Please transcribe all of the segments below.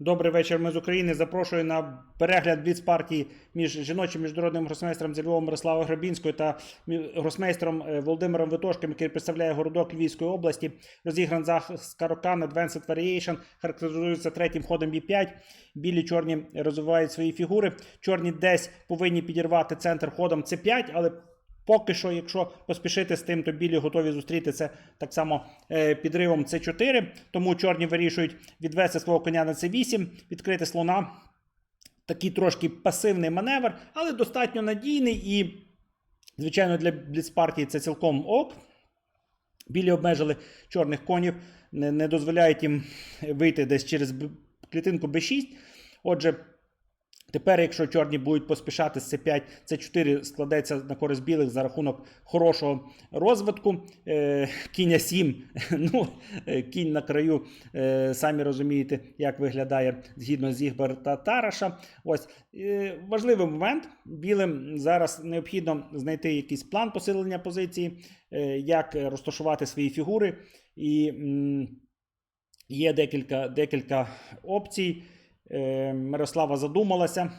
Добрий вечір. Ми з України. Запрошую на перегляд бліц партії між жіночим міжнародним гросмейстером зі Львова Мирославою Грабінською та гросмейстером е, Володимиром Витошким, який представляє городок Львівської області. Розігран захист Карокан Advanced Variation, характеризується третім ходом B5. Білі чорні розвивають свої фігури. Чорні десь повинні підірвати центр ходом C5, але Поки що, якщо поспішити з тим, то білі готові зустріти це так само е, підривом С4. Тому чорні вирішують відвести свого коня на С8, відкрити слона. Такий трошки пасивний маневр, але достатньо надійний і, звичайно, для бліцпартії це цілком ок. Білі обмежили чорних конів, не, дозволяють їм вийти десь через клітинку Б6. Отже, Тепер, якщо чорні будуть поспішати з С5, С4 складеться на користь білих за рахунок хорошого розвитку. Е, кінь 7, ну, е, кінь на краю, е, самі розумієте, як виглядає згідно з та Тараша. Ось важливий момент. Білим зараз необхідно знайти якийсь план посилення позиції, як розташувати свої фігури. І є декілька, декілька опцій. Е, Мирослава задумалася.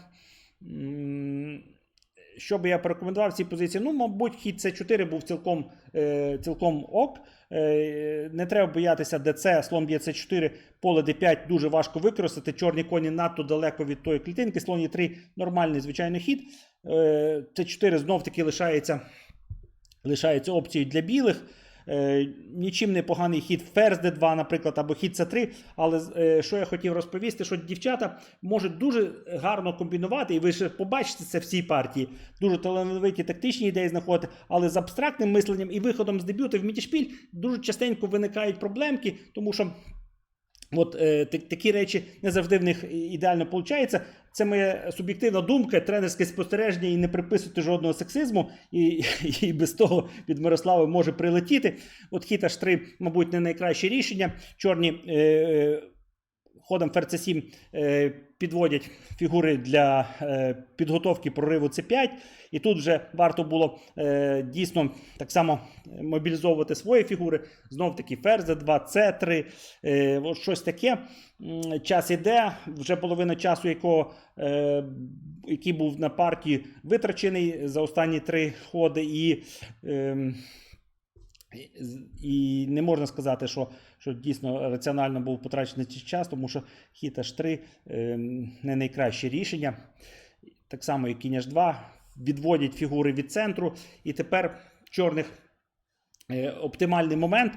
Що би я порекомендував в цій позиції? Ну, мабуть, хід С4 був цілком, е, цілком ок. Е, не треба боятися ДЦ, слон б'є С4, поле Д5 дуже важко використати. Чорні коні надто далеко від тої клітинки. Слон Е3 нормальний звичайний хід. Е, С4 знов таки лишається, лишається опцією для білих. Е, нічим не поганий хід ферзь d2, наприклад, або хід c3. Але е, що я хотів розповісти, що дівчата можуть дуже гарно комбінувати, і ви ще побачите це в цій партії. Дуже талановиті тактичні ідеї знаходити, але з абстрактним мисленням і виходом з дебюту в мітішпіль дуже частенько виникають проблемки, тому що. От е, такі речі не завжди в них ідеально виходить. Це моя суб'єктивна думка, тренерське спостереження і не приписувати жодного сексизму, і, і без того від Мирослави може прилетіти. От хіта ж три, мабуть, не найкраще рішення. Чорні е, е, ходом ферзь 7 е, підводять фігури для е, підготовки прориву С5. І тут вже варто було е, дійсно так само мобілізовувати свої фігури. Знов таки ферзь 2 С3, е, щось таке. Час іде, вже половина часу, якого, який був на партії витрачений за останні три ходи. І, е, і не можна сказати, що, що дійсно раціонально був потрачений час, тому що хід H3 е, не найкраще рішення. Так само, і кінь H2 відводять фігури від центру. І тепер чорних е, оптимальний момент.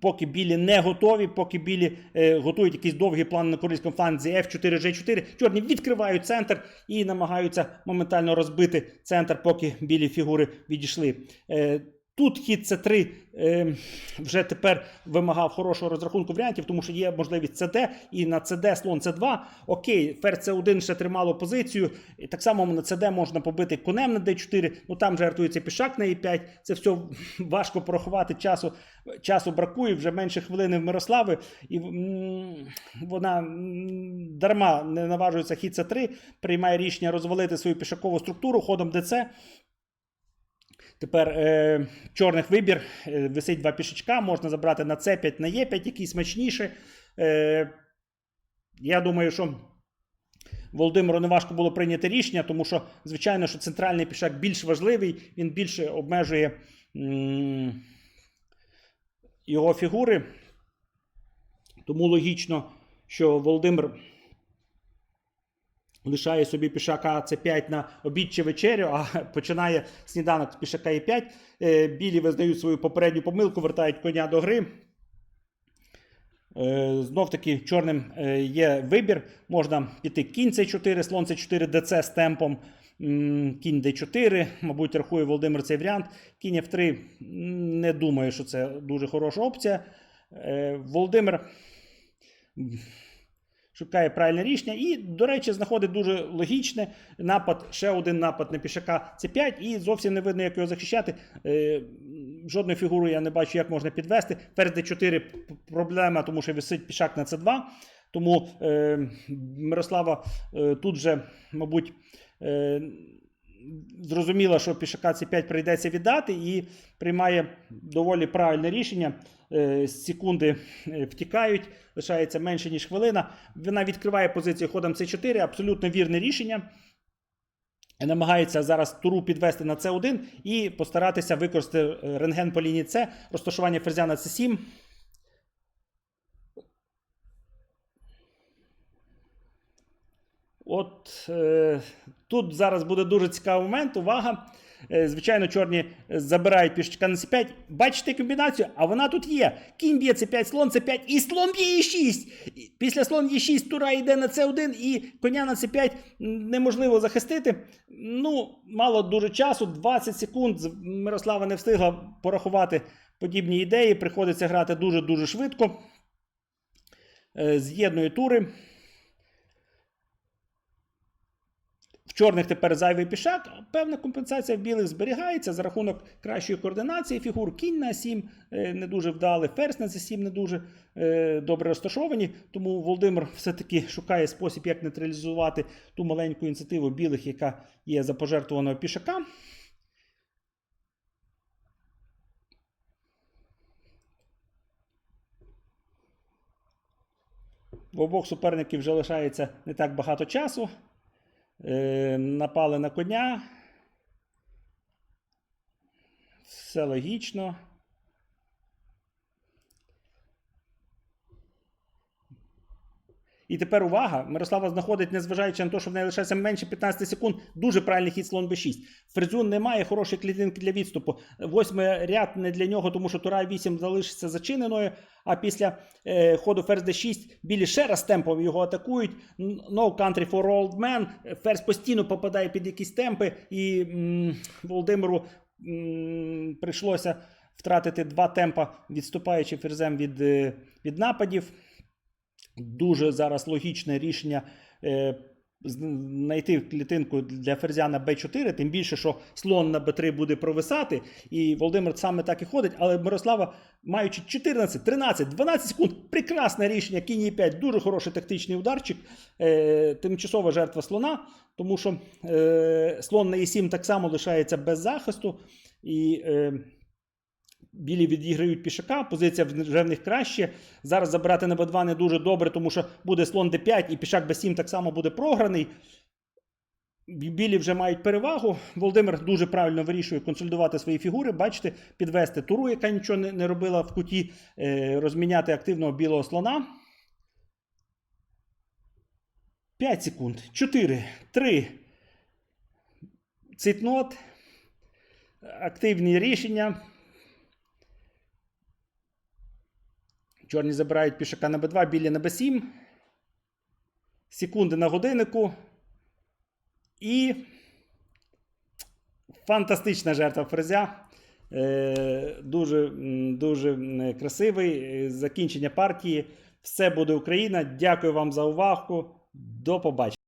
Поки білі не готові, поки білі е, готують якийсь довгий план на корейському фланзі F4, G4, чорні відкривають центр і намагаються моментально розбити центр, поки білі фігури відійшли. Е, Тут хід С3 е, вже тепер вимагав хорошого розрахунку варіантів, тому що є можливість СД, і на СД слон С2. Окей, ферзь С1 ще тримало позицію. І так само на СД можна побити конем на Д4. Ну там жартується пішак на Е5. Це все важко порахувати часу. Часу бракує вже менше хвилини в Мирослави, і м, вона м, дарма не наважується хід С3, приймає рішення розвалити свою пішакову структуру ходом ДЦ. Тепер е, чорних вибір е, висить два пішечка, можна забрати на С5, на Е5, який смачніше. Е, я думаю, що Володимиру не важко було прийняти рішення, тому що, звичайно, що центральний пішак більш важливий, він більше обмежує м, його фігури. Тому логічно, що Володимир лишає собі пішака С5 на обід чи вечерю, а починає сніданок з пішака Е5. Е, Білі визнають свою попередню помилку, вертають коня до гри. Е, Знов таки чорним е, є вибір. Можна піти кінь С4, слон С4, ДЦ з темпом. Кінь Д4, мабуть, рахує Володимир цей варіант. Кінь F3 не думаю, що це дуже хороша опція. Володимир шукає правильне рішення і, до речі, знаходить дуже логічне напад, ще один напад на пішака С5, і зовсім не видно, як його захищати. Е, жодної фігури я не бачу, як можна підвести. Перед Д4 проблема, тому що висить пішак на С2. Тому е, Мирослава е, тут же, мабуть, зрозуміла, що пішака C5 прийдеться віддати, і приймає доволі правильне рішення. Е, Секунди е, втікають, лишається менше, ніж хвилина. Вона відкриває позицію ходом C4, абсолютно вірне рішення. Намагається зараз туру підвести на С1 і постаратися використати е, рентген по лінії С, розташування ферзя на С7. От е, тут зараз буде дуже цікавий момент. Увага! Е, звичайно, чорні забирають пішечка на С5. Бачите комбінацію? А вона тут є. Кінь б'є С5, слон С5 і слон б'є Е6. Після слон Е6 тура йде на С1 і коня на С5 неможливо захистити. Ну, мало дуже часу, 20 секунд. Мирослава не встигла порахувати подібні ідеї. Приходиться грати дуже-дуже швидко. Е, З'єднує тури. В чорних тепер зайвий пішак, а певна компенсація в білих зберігається за рахунок кращої координації фігур. Кінь на 7 не дуже вдалий, ферзь на c7 не дуже е, добре розташовані. Тому Володимир все-таки шукає спосіб, як нейтралізувати ту маленьку ініціативу білих, яка є за пожертвуваного пішака. В обох суперників вже лишається не так багато часу. Е, напали на коня. Все логічно. І тепер увага. Мирослава знаходить, незважаючи на те, що в неї лишається менше 15 секунд, дуже правильний хід слон b6. Ферзю немає хорошої клітинки для відступу. Восьмий ряд не для нього, тому що тура 8 залишиться зачиненою. А після е, ходу ферзь d6 білі ще раз темпом його атакують. No country for old men. Ферзь постійно попадає під якісь темпи, і м, Володимиру м, прийшлося втратити два темпа, відступаючи ферзем від, е, від нападів. Дуже зараз логічне рішення е, знайти клітинку для ферзя на b4, тим більше, що слон на b3 буде провисати. І Володимир саме так і ходить. Але Мирослава, маючи 14, 13, 12 секунд, прекрасне рішення. Кінь e 5 дуже хороший тактичний ударчик. Е, тимчасова жертва слона, тому що е, слон на e7 так само лишається без захисту. І е, Білі відіграють пішака, позиція вже в них краще. Зараз забирати на b2 не дуже добре, тому що буде слон d5 і пішак b7 так само буде програний. Білі вже мають перевагу. Володимир дуже правильно вирішує консолідувати свої фігури. Бачите, підвести туру, яка нічого не, не робила в куті, е, розміняти активного білого слона. 5 секунд. 4, 3. Цитнот. Активні рішення. Чорні забирають пішака на b2, білі на b7. Секунди на годиннику. І фантастична жертва фрезя. Е, дуже, дуже красивий. Е, Закінчення партії. Все буде Україна. Дякую вам за увагу. До побачення.